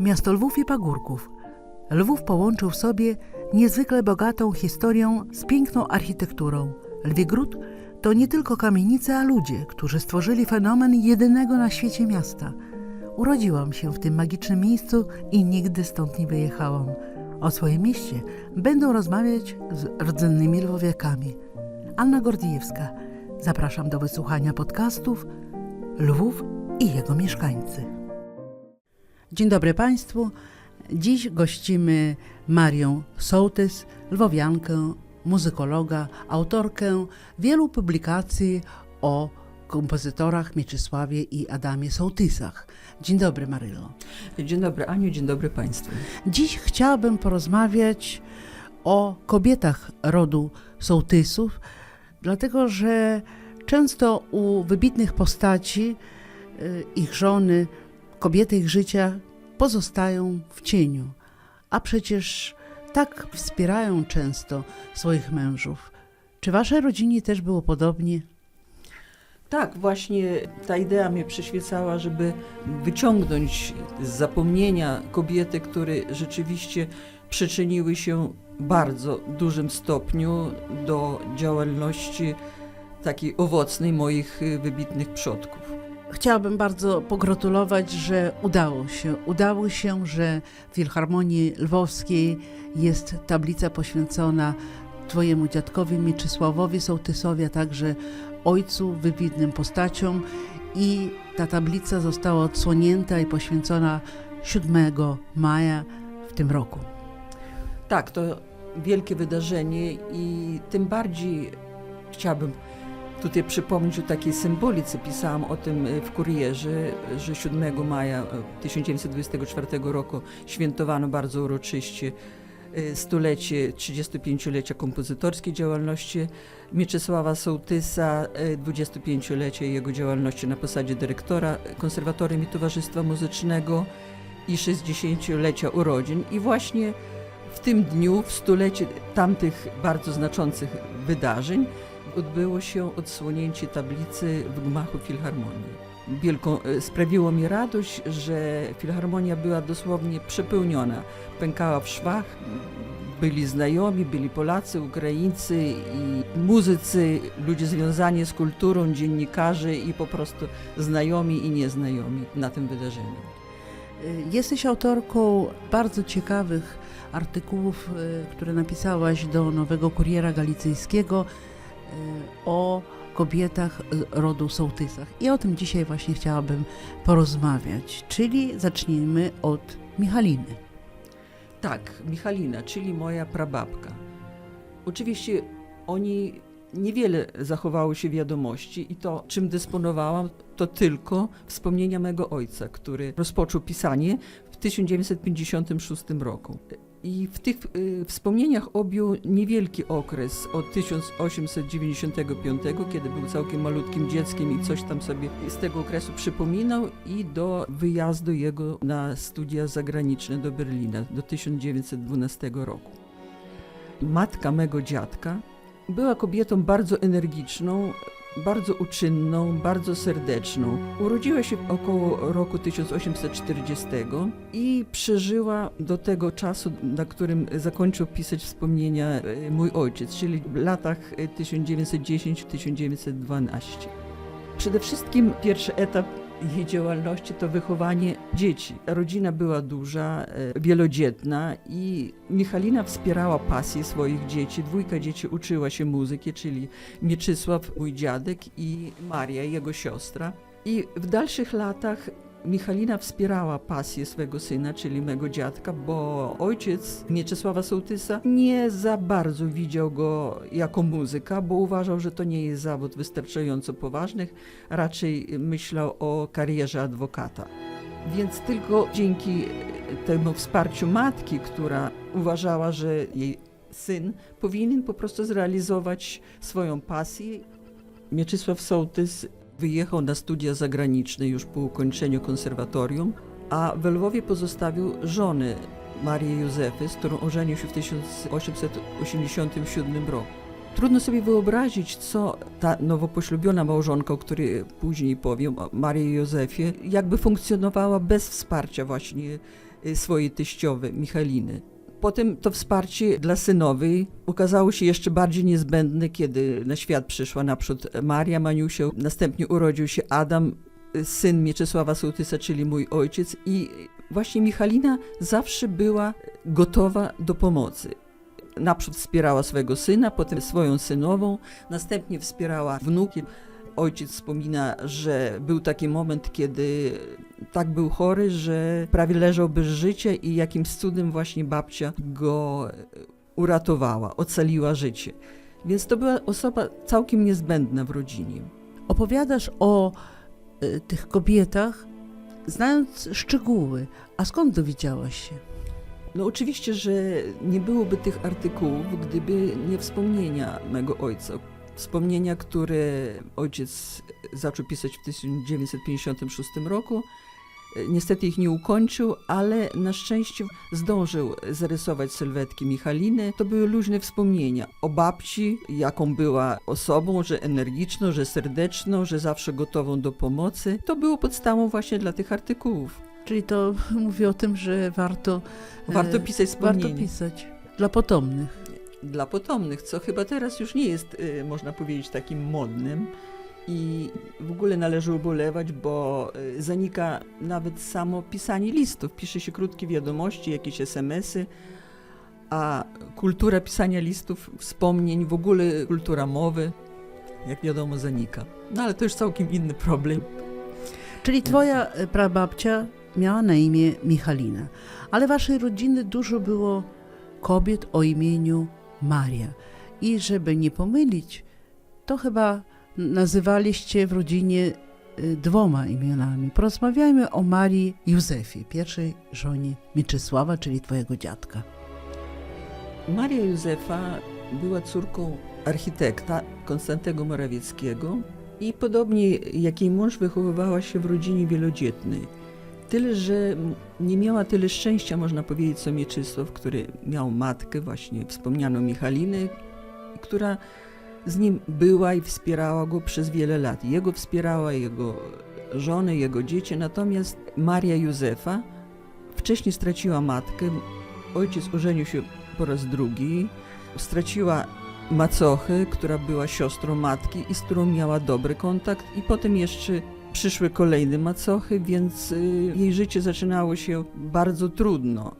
Miasto Lwów i Pagórków. Lwów połączył w sobie niezwykle bogatą historią z piękną architekturą. Lwigród to nie tylko kamienice, a ludzie, którzy stworzyli fenomen jedynego na świecie miasta. Urodziłam się w tym magicznym miejscu i nigdy stąd nie wyjechałam. O swoim mieście będą rozmawiać z rdzennymi lwowiakami. Anna Gordijewska. Zapraszam do wysłuchania podcastów Lwów i jego mieszkańcy. Dzień dobry Państwu. Dziś gościmy Marię Sołtys, lwowiankę, muzykologa, autorkę wielu publikacji o kompozytorach Mieczysławie i Adamie Sołtysach. Dzień dobry Marylo. Dzień dobry Aniu, dzień dobry Państwu. Dziś chciałabym porozmawiać o kobietach rodu Sołtysów, dlatego że często u wybitnych postaci y, ich żony, kobiety ich życia pozostają w cieniu, a przecież tak wspierają często swoich mężów. Czy waszej rodzinie też było podobnie? Tak, właśnie ta idea mnie przyświecała, żeby wyciągnąć z zapomnienia kobiety, które rzeczywiście przyczyniły się bardzo dużym stopniu do działalności takiej owocnej moich wybitnych przodków. Chciałabym bardzo pogratulować, że udało się. Udało się, że w Filharmonii Lwowskiej jest tablica poświęcona Twojemu dziadkowi Mieczysławowi Sołtysowi, a także ojcu, wybitnym postaciom. I ta tablica została odsłonięta i poświęcona 7 maja w tym roku. Tak, to wielkie wydarzenie i tym bardziej chciałabym tutaj przypomnieć o takiej symbolice. Pisałam o tym y, w kurierze, że 7 maja y, 1924 roku świętowano bardzo uroczyście y, stulecie, 35-lecia kompozytorskiej działalności Mieczysława Sołtysa, y, 25-lecie jego działalności na posadzie dyrektora Konserwatorium i Towarzystwa Muzycznego i 60-lecia urodzin. I właśnie w tym dniu, w stulecie tamtych bardzo znaczących wydarzeń, odbyło się odsłonięcie tablicy w gmachu Filharmonii. Wielką, e, sprawiło mi radość, że Filharmonia była dosłownie przepełniona. Pękała w szwach, byli znajomi, byli Polacy, Ukraińcy i muzycy, ludzie związani z kulturą, dziennikarze i po prostu znajomi i nieznajomi na tym wydarzeniu. Y, Jesteś autorką bardzo ciekawych artykułów, y, które napisałaś do Nowego Kuriera Galicyjskiego o kobietach rodu Sołtysach. I o tym dzisiaj właśnie chciałabym porozmawiać. Czyli zacznijmy od Michaliny. Tak, Michalina, czyli moja prababka. Oczywiście oni niewiele zachowało się wiadomości i to, czym dysponowałam, to tylko wspomnienia mego ojca, który rozpoczął pisanie w 1956 roku. I w tych y, wspomnieniach objął niewielki okres od 1895, kiedy był całkiem malutkim dzieckiem i coś tam sobie z tego okresu przypominał, i do wyjazdu jego na studia zagraniczne do Berlina do 1912 roku. Matka mego dziadka była kobietą bardzo energiczną, bardzo uczynną, bardzo serdeczną. Urodziła się około roku 1840 i przeżyła do tego czasu, na którym zakończył pisać wspomnienia e, mój ojciec, czyli w latach e, 1910-1912. Przede wszystkim pierwszy etap jej działalności to wychowanie dzieci. Rodzina była duża, e, wielodzietna i Michalina wspierała pasję swoich dzieci. Dwójka dzieci uczyła się muzyki, czyli Mieczysław, mój dziadek i Maria, jego siostra. I w dalszych latach Michalina wspierała pasję swego syna, czyli mego dziadka, bo ojciec Mieczysława Sołtysa nie za bardzo widział go jako muzyka, bo uważał, że to nie jest zawód wystarczająco poważny, raczej myślał o karierze adwokata. Więc tylko dzięki temu wsparciu matki, która uważała, że jej syn powinien po prostu zrealizować swoją pasję, Mieczysław Sołtys wyjechał na studia zagraniczne już po ukończeniu konserwatorium, a w Lwowie pozostawił żonę Marię Józefy, z którą ożenił się w 1887 roku. Trudno sobie wyobrazić, co ta nowo poślubiona małżonka, o której później powiem, Marii Józefie, jakby funkcjonowała bez wsparcia właśnie y, swojej teściowej Michaliny. Potem to wsparcie dla synowej okazało się jeszcze bardziej niezbędne, kiedy na świat przyszła naprzód Maria Maniusia, następnie urodził się Adam, syn Mieczysława Sołtysa, czyli mój ojciec i właśnie Michalina zawsze była gotowa do pomocy naprzód wspierała swojego syna, potem swoją synową, następnie wspierała wnuki. Ojciec wspomina, że był taki moment, kiedy tak był chory, że prawie leżał bez życia i jakimś cudem właśnie babcia go uratowała, ocaliła życie. Więc to była osoba całkiem niezbędna w rodzinie. Opowiadasz o y, tych kobietach, znając szczegóły. A skąd dowiedziałaś się? No oczywiście, że nie byłoby tych artykułów, gdyby nie wspomnienia mego ojca. Wspomnienia, które ojciec zaczął pisać w 1956 roku. Niestety ich nie ukończył, ale na szczęście zdążył zarysować sylwetki Michaliny. To były luźne wspomnienia o babci, jaką była osobą, że energiczną, że serdeczną, że zawsze gotową do pomocy. To było podstawą właśnie dla tych artykułów. Czyli to mówi o tym, że warto, e, Warto pisać wspomnienia. warto pisać dla potomnych. Dla potomnych, co chyba teraz już nie jest, y, można powiedzieć, takim modnym. I w ogóle należy ubolewać, bo y, zanika nawet samo pisanie listów. Pisze się krótkie wiadomości, jakieś SMS-y, a kultura pisania listów, wspomnień, w ogóle kultura mowy, jak wiadomo, zanika. No ale to już całkiem inny problem. Czyli twoja e, prababcia miała na imię Michalina, ale waszej rodziny dużo było kobiet o imieniu Maria. I żeby nie pomylić, to chyba nazywaliście w rodzinie y, dwoma imionami. Porozmawiajmy o Marii Józefie, pierwszej żonie Mieczysława, czyli twojego dziadka. Maria Józefa była córką architekta Konstantego Morawieckiego i podobnie jak jej mąż wychowywała się w rodzinie wielodzietnej. Tyle, że nie miała tyle szczęścia, można powiedzieć, co Mieczysław, który miał matkę, właśnie wspomnianą Michalinę, która z nim była i wspierała go przez wiele lat. Jego wspierała, jego żonę, jego dzieci, natomiast Maria Józefa wcześniej straciła matkę. Ojciec ożenił się po raz drugi. Straciła macochę, która była siostrą matki i z którą miała dobry kontakt i potem jeszcze przyszły kolejne macochy, więc y, jej życie zaczynało się bardzo trudno.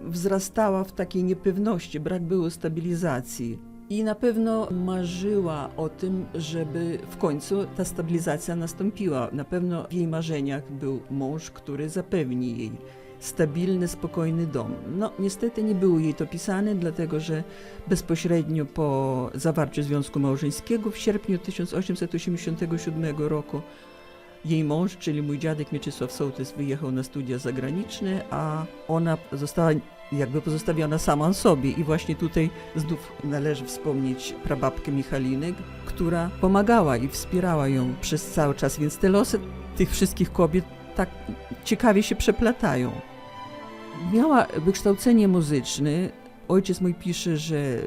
Wzrastała w takiej niepewności, brak było stabilizacji. I na pewno marzyła o tym, żeby w końcu ta stabilizacja nastąpiła. Na pewno w jej marzeniach był mąż, który zapewni jej stabilny, spokojny dom. No, niestety nie było jej to pisane, dlatego że bezpośrednio po zawarciu związku małżeńskiego w sierpniu 1887 roku jej mąż, czyli mój dziadek Mieczysław Sołtys, wyjechał na studia zagraniczne, a ona została jakby pozostawiona sama sobie. I właśnie tutaj znów należy wspomnieć prababkę Michaliny, która pomagała i wspierała ją przez cały czas, więc te losy tych wszystkich kobiet tak ciekawie się przeplatają. Miała wykształcenie muzyczne. Ojciec mój pisze, że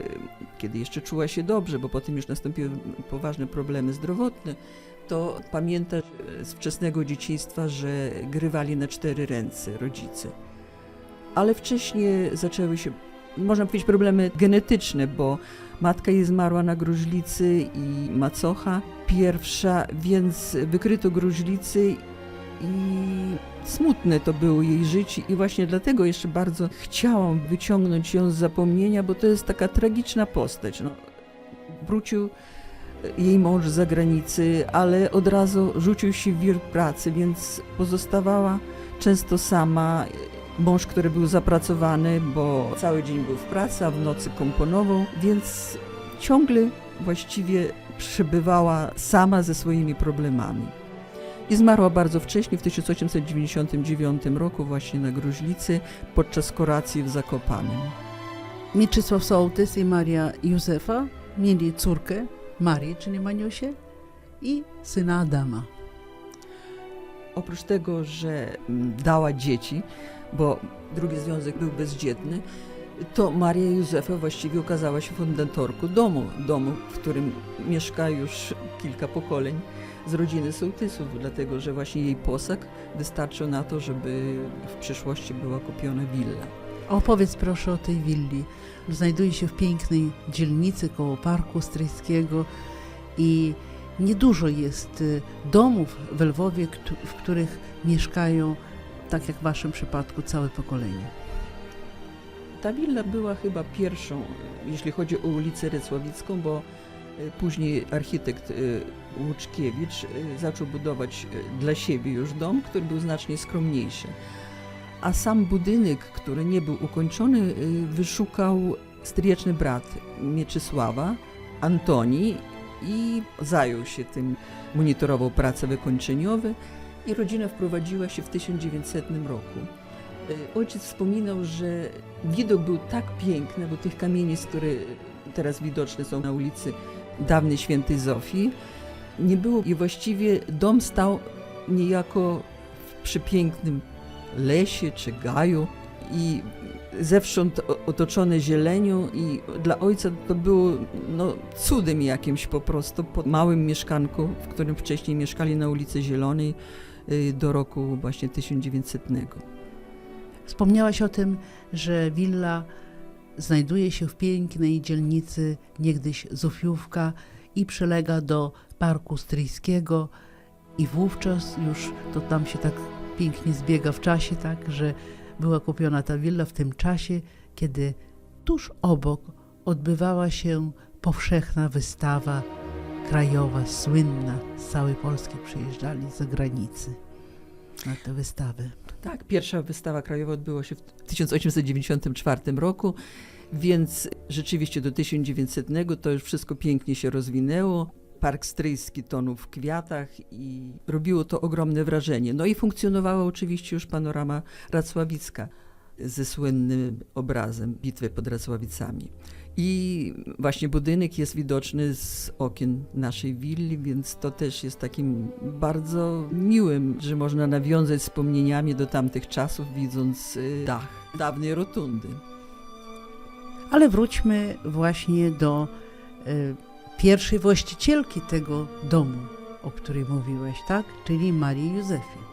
kiedy jeszcze czuła się dobrze, bo potem już nastąpiły poważne problemy zdrowotne, to pamięta z wczesnego dzieciństwa, że grywali na cztery ręce rodzice. Ale wcześniej zaczęły się, można powiedzieć, problemy genetyczne, bo matka jej zmarła na gruźlicy i macocha pierwsza, więc wykryto gruźlicy i smutne to było jej życie i właśnie dlatego jeszcze bardzo chciałam wyciągnąć ją z zapomnienia, bo to jest taka tragiczna postać. No, wrócił jej mąż z zagranicy, ale od razu rzucił się w wir pracy, więc pozostawała często sama. Mąż, który był zapracowany, bo cały dzień był w pracy, a w nocy komponował, więc ciągle właściwie przebywała sama ze swoimi problemami. I zmarła bardzo wcześnie, w 1899 roku, właśnie na gruźlicy, podczas kuracji w Zakopanem. Mieczysław Sołtys i Maria Józefa mieli córkę Marię, czyli Maniusię, i syna Adama. Oprócz tego, że mm, dała dzieci, bo drugi związek był bezdzietny, to Maria Józefa właściwie okazała się fundatorką domu, domu, w którym mieszka już kilka pokoleń z rodziny sołtysów, dlatego że właśnie jej posag wystarczył na to, żeby w przyszłości była kupiona willa. Opowiedz proszę o tej willi. Znajduje się w pięknej dzielnicy koło Parku Stryjskiego i niedużo jest y, domów w Lwowie, w których mieszkają, tak jak w waszym przypadku, całe pokolenie. Ta willa była chyba pierwszą, jeśli chodzi o ulicę Recławicką, bo e, później architekt e, Łuczkiewicz zaczął budować dla siebie już dom, który był znacznie skromniejszy. A sam budynek, który nie był ukończony, e, wyszukał stryjeczny brat Mieczysława, Antoni i zajął się tym, monitorował prace wykończeniowe i rodzina wprowadziła się w 1900 roku. E, Ojciec wspominał, że widok był tak piękny, bo tych kamienic, które teraz widoczne są na ulicy dawnej Świętej Zofii, nie było i właściwie dom stał niejako w przepięknym lesie czy gaju i zewsząd otoczone zielenią i dla ojca to było no, cudem jakimś po prostu pod małym mieszkanku, w którym wcześniej mieszkali na ulicy Zielonej y, do roku właśnie 1900. Wspomniałaś o tym, że willa znajduje się w pięknej dzielnicy niegdyś Zofiówka i przylega do Parku Stryjskiego i wówczas już to tam się tak pięknie zbiega w czasie, tak, że była kupiona ta willa w tym czasie, kiedy tuż obok odbywała się powszechna wystawa krajowa, słynna, z całej Polski przyjeżdżali z zagranicy na tę wystawę. Tak, pierwsza wystawa krajowa odbyła się w 1894 roku, więc rzeczywiście do 1900 to już wszystko pięknie się rozwinęło. Park Stryjski tonął w kwiatach i robiło to ogromne wrażenie. No i funkcjonowała oczywiście już panorama Racławicka ze słynnym obrazem Bitwy pod Racławicami. I właśnie budynek jest widoczny z okien naszej willi, więc to też jest takim bardzo miłym, że można nawiązać wspomnieniami do tamtych czasów, widząc y, dach dawnej rotundy. Ale wróćmy właśnie do e, pierwszej właścicielki tego domu, o której mówiłeś, tak? Czyli Marii Józefie.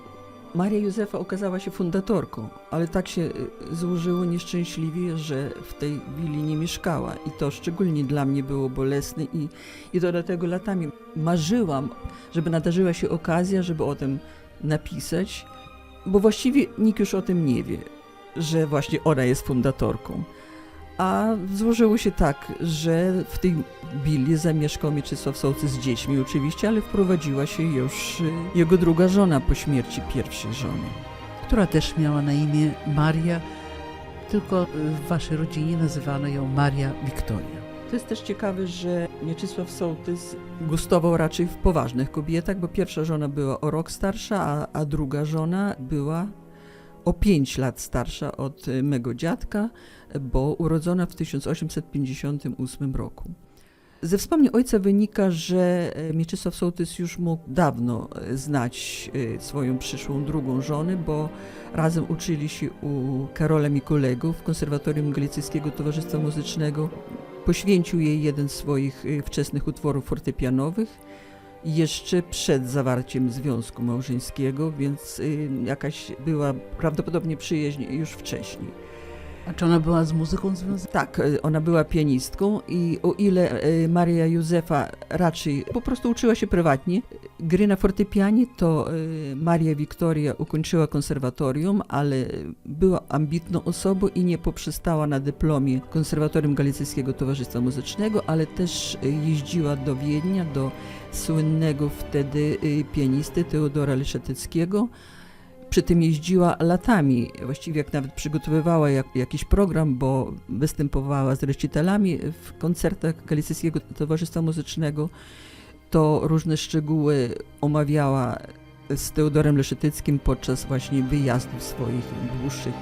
Maria Józefa okazała się fundatorką, ale tak się y, złożyło nieszczęśliwie, że w tej willi nie mieszkała i to szczególnie dla mnie było bolesne i, i to dlatego latami marzyłam, żeby nadarzyła się okazja, żeby o tym napisać, bo właściwie nikt już o tym nie wie, że właśnie ona jest fundatorką. A złożyło się tak, że w tej willi zamieszkał Mieczysław Sołtys z dziećmi oczywiście, ale wprowadziła się już y, jego druga żona po śmierci pierwszej żony. która też miała na imię Maria, tylko w waszej rodzinie nazywano ją Maria Wiktoria. To jest też ciekawe, że Mieczysław Sołtys gustował raczej w poważnych kobietach, bo pierwsza żona była o rok starsza, a, a druga żona była o 5 lat starsza od y, mego dziadka, bo urodzona w 1858 roku. Ze wspomnień ojca wynika, że e, Mieczysław Sołtys już mógł dawno e, znać swoją przyszłą drugą żonę, bo razem uczyli się u Karola Mikulego w Konserwatorium Galicyjskiego Towarzystwa Muzycznego. Poświęcił jej jeden z swoich y, wczesnych utworów fortepianowych jeszcze przed zawarciem związku małżeńskiego, więc y, jakaś była prawdopodobnie przyjaźń już wcześniej. A czy ona była z muzyką związana? Tak, y, ona była pianistką i o ile y, Maria Józefa raczej po prostu uczyła się prywatnie gry na fortepianie, to Maria Wiktoria ukończyła konserwatorium, ale była ambitną osobą i nie poprzestała na dyplomie Konserwatorium Galicyjskiego Towarzystwa Muzycznego, ale też jeździła do Wiednia, do słynnego wtedy pianisty Teodora Leszetyckiego. Przy tym jeździła latami, właściwie jak nawet przygotowywała jak, jakiś program, bo występowała z recitalami w koncertach Galicyjskiego Towarzystwa Muzycznego, to różne szczegóły omawiała z Teodorem Leszetyckim podczas właśnie wyjazdów swoich dłuższych,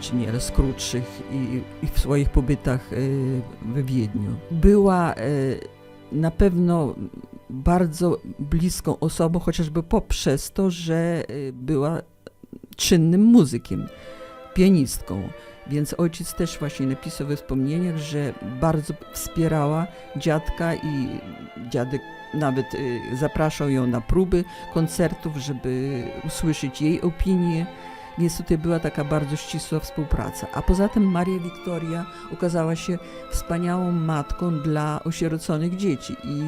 czy nieraz krótszych i, i w swoich pobytach y, w Wiedniu. Była y, na pewno bardzo bliską osobą, chociażby poprzez to, że y, była czynnym muzykiem. pianistką. Więc ojciec też właśnie napisał we wspomnieniach, że bardzo wspierała dziadka i dziadek nawet y, zapraszał ją na próby koncertów, żeby usłyszeć jej opinię. Więc tutaj była taka bardzo ścisła współpraca. A poza tym Maria Wiktoria okazała się wspaniałą matką dla osieroconych dzieci i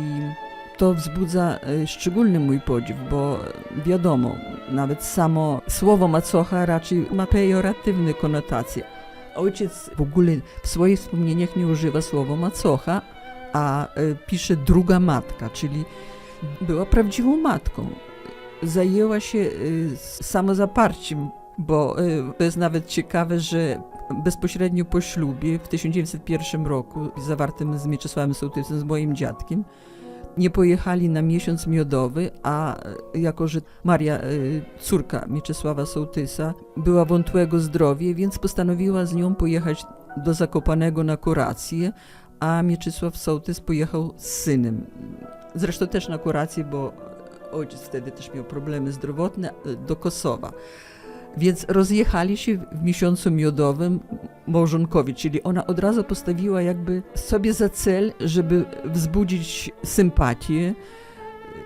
to wzbudza e, szczególny mój podziw, bo wiadomo, nawet samo słowo macocha raczej ma pejoratywne konotacje. Ojciec w ogóle w swoich wspomnieniach nie używa słowa macocha, a e, pisze druga matka, czyli była prawdziwą matką. Zajęła się e, samozaparciem, bo to jest nawet ciekawe, że bezpośrednio po ślubie w 1901 roku, zawartym z Mieczysławem Sołtysem, z moim dziadkiem, nie pojechali na miesiąc miodowy, a jako, że Maria, y, córka Mieczysława Sołtysa, była wątłego zdrowia, więc postanowiła z nią pojechać do Zakopanego na kurację, a Mieczysław Sołtys pojechał z synem. Zresztą też na kurację, bo ojciec wtedy też miał problemy zdrowotne, do Kosowa. Więc rozjechali się w miesiącu miodowym małżonkowie, czyli ona od razu postawiła jakby sobie za cel, żeby wzbudzić sympatię,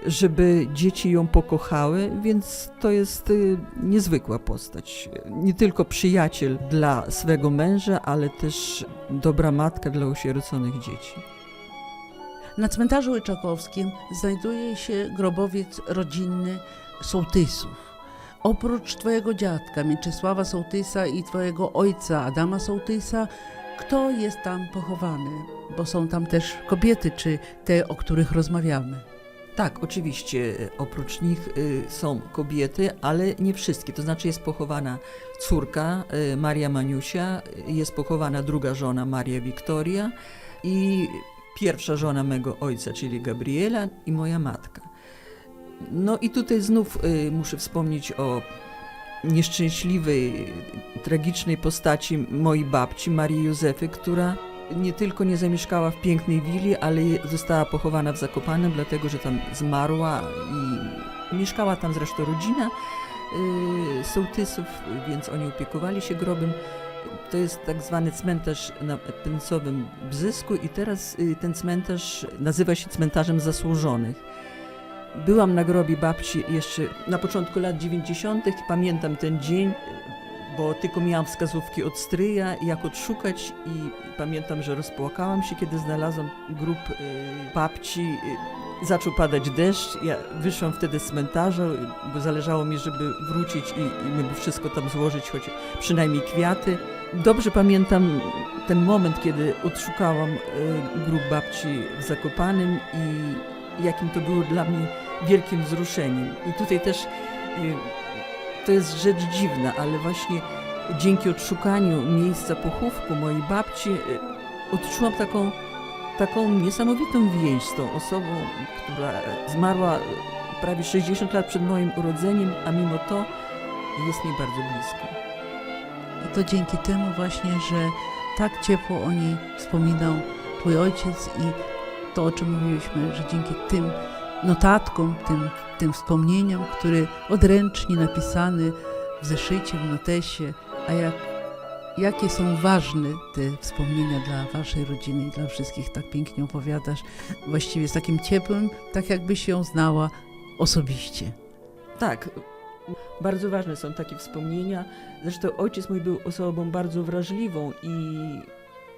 żeby dzieci ją pokochały, więc to jest y, niezwykła postać. Nie tylko przyjaciel dla swego męża, ale też dobra matka dla osieroconych dzieci. Na cmentarzu Łyczakowskim znajduje się grobowiec rodzinny sołtysów. Oprócz twojego dziadka Mieczysława Sołtysa i twojego ojca Adama Sołtysa, kto jest tam pochowany? Bo są tam też kobiety, czy te, o których rozmawiamy. Tak, oczywiście, oprócz nich y, są kobiety, ale nie wszystkie. To znaczy jest pochowana córka y, Maria Maniusia, y, jest pochowana druga żona Maria Wiktoria i pierwsza żona mego ojca, czyli Gabriela i moja matka. No i tutaj znów y, muszę wspomnieć o nieszczęśliwej, tragicznej postaci mojej babci Marii Józefy, która nie tylko nie zamieszkała w pięknej willi, ale została pochowana w Zakopanem, dlatego że tam zmarła i mieszkała tam zresztą rodzina y, sołtysów, więc oni opiekowali się grobem. To jest tak zwany cmentarz na Pyncowym Bzysku i teraz y, ten cmentarz nazywa się cmentarzem zasłużonych. Byłam na grobie babci jeszcze na początku lat 90. i pamiętam ten dzień, bo tylko miałam wskazówki od stryja, jak odszukać i pamiętam, że rozpłakałam się, kiedy znalazłam grób y, babci. Y, Zaczął padać deszcz, ja wyszłam wtedy z cmentarza, bo zależało mi, żeby wrócić i, i wszystko tam złożyć, choć przynajmniej kwiaty. Dobrze pamiętam ten moment, kiedy odszukałam y, grób babci w Zakopanym i jakim to było dla mnie wielkim wzruszeniem. I tutaj też y, to jest rzecz dziwna, ale właśnie dzięki odszukaniu miejsca pochówku mojej babci y, odczułam taką, taką niesamowitą więź z tą osobą, która zmarła y, prawie 60 lat przed moim urodzeniem, a mimo to jest mi bardzo blisko. I to dzięki temu właśnie, że tak ciepło o niej wspominał twój ojciec i to, o czym mówiliśmy, że dzięki tym notatkom, tym, tym wspomnieniom, które odręcznie napisane w zeszycie, w notesie, a jak, jakie są ważne te wspomnienia dla waszej rodziny i dla wszystkich, tak pięknie opowiadasz, właściwie z takim ciepłym, tak jakbyś ją znała osobiście. Tak, bardzo ważne są takie wspomnienia. Zresztą ojciec mój był osobą bardzo wrażliwą i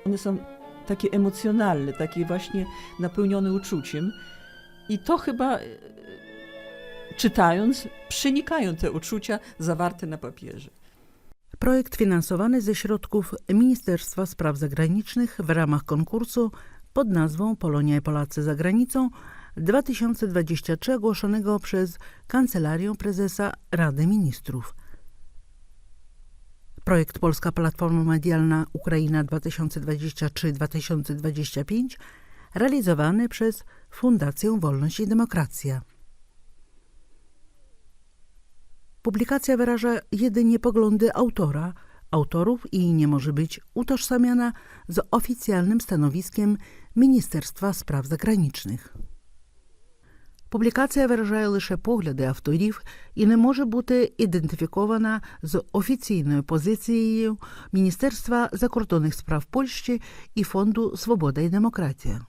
one są takie emocjonalne, takie właśnie napełnione uczuciem. I to chyba e, czytając, przenikają te uczucia zawarte na papierze. Projekt finansowany ze środków Ministerstwa Spraw Zagranicznych w ramach konkursu pod nazwą Polonia i Polacy za granicą 2023 ogłoszonego przez Kancelarię Prezesa Rady Ministrów. Projekt Polska Platforma Medialna Ukraina 2023-2025 realizowany przez Fundację Wolność i Demokracja. Publikacja wyraża jedynie poglądy autora, autorów i nie może być utożsamiana z oficjalnym stanowiskiem Ministerstwa Spraw Zagranicznych. Публікація виражає лише погляди авторів і не може бути ідентифікована з офіційною позицією Міністерства закордонних справ Польщі і Фонду Свобода і демократія.